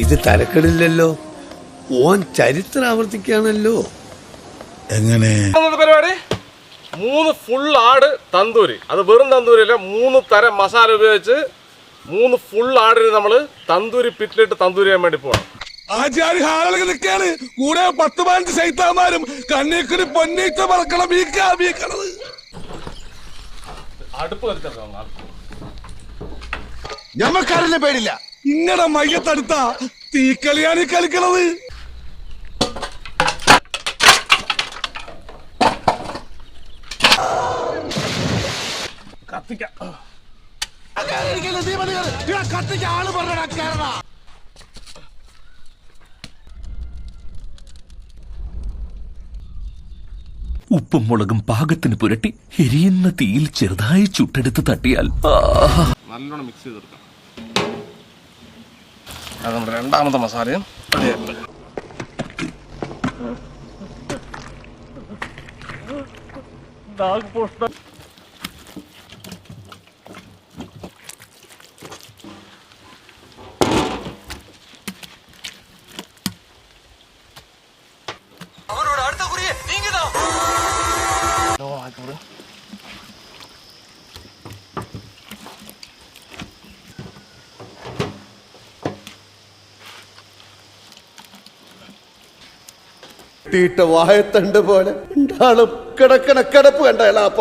ഇത് തരക്കെടില്ലല്ലോ ഓൻ ചരിത്രം ആവർത്തിക്കാണല്ലോ എങ്ങനെ? പരിപാടി? മൂന്ന് ഫുൾ ആട് തന്തൂരി. അത് വെറും തന്തൂരിയല്ല മൂന്ന് തരം മസാല ഉപയോഗിച്ച് മൂന്ന് ഫുൾ ആടിന് നമ്മൾ തന്തൂരി പിറ്റിലിട്ട് തന്തൂരി ചെയ്യാൻ വേണ്ടി പോകണം ആചാരി ഹാളുകൾ നിൽക്കാണ് കൂടെ പത്ത് പതിനഞ്ച് സൈത്താന്മാരും കണ്ണീക്കുടി പൊന്നീച്ച പറക്കണം വീക്കാ വീക്കണത്. അടുപ്പ് ഞമ്മക്കാരല്ലേ പേടില്ല. ഇങ്ങടെ മയ്യത്തടുത്ത തീക്കളിയാണ് ഈ കളിക്കണത്. കത്തിക്കാം. ആൾ ഉപ്പും മുളകും പാകത്തിന് പുരട്ടി എരിയുന്ന തീയിൽ ചെറുതായി ചുട്ടെടുത്ത് തട്ടിയാൽ ആഹാ നല്ലോണം മിക്സ് ചെയ്തെടുക്കാം അത് നമ്മുടെ രണ്ടാമത്തെ മസാലയും റെഡിയായിട്ടുണ്ട് തീട്ട വായത്തണ്ട് പോലെ ഉണ്ടാളും കിടക്കണ കിടപ്പ് കണ്ട എളാപ്പ.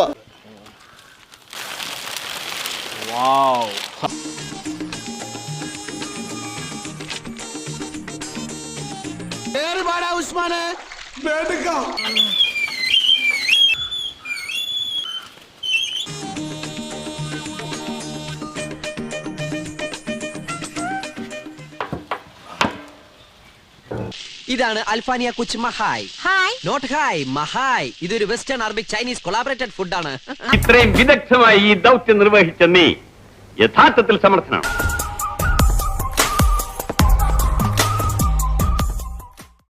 ഇതാണ് അൽഫാനിയ കുച്ച് മഹായ്. ഹായ്. നോട്ട് ഹായ് മഹായ്. ഇതൊരു വെസ്റ്റേൺ അറബിക് ചൈനീസ് കൊളാബറേറ്റഡ് ഫുഡാണ്. ഇത്രയും വിദഗ്ധമായി ഈ ദൗത്യം നിർവഹിച്ച നീ യഥാർത്ഥത്തിൽ സമർത്ഥനാണ്?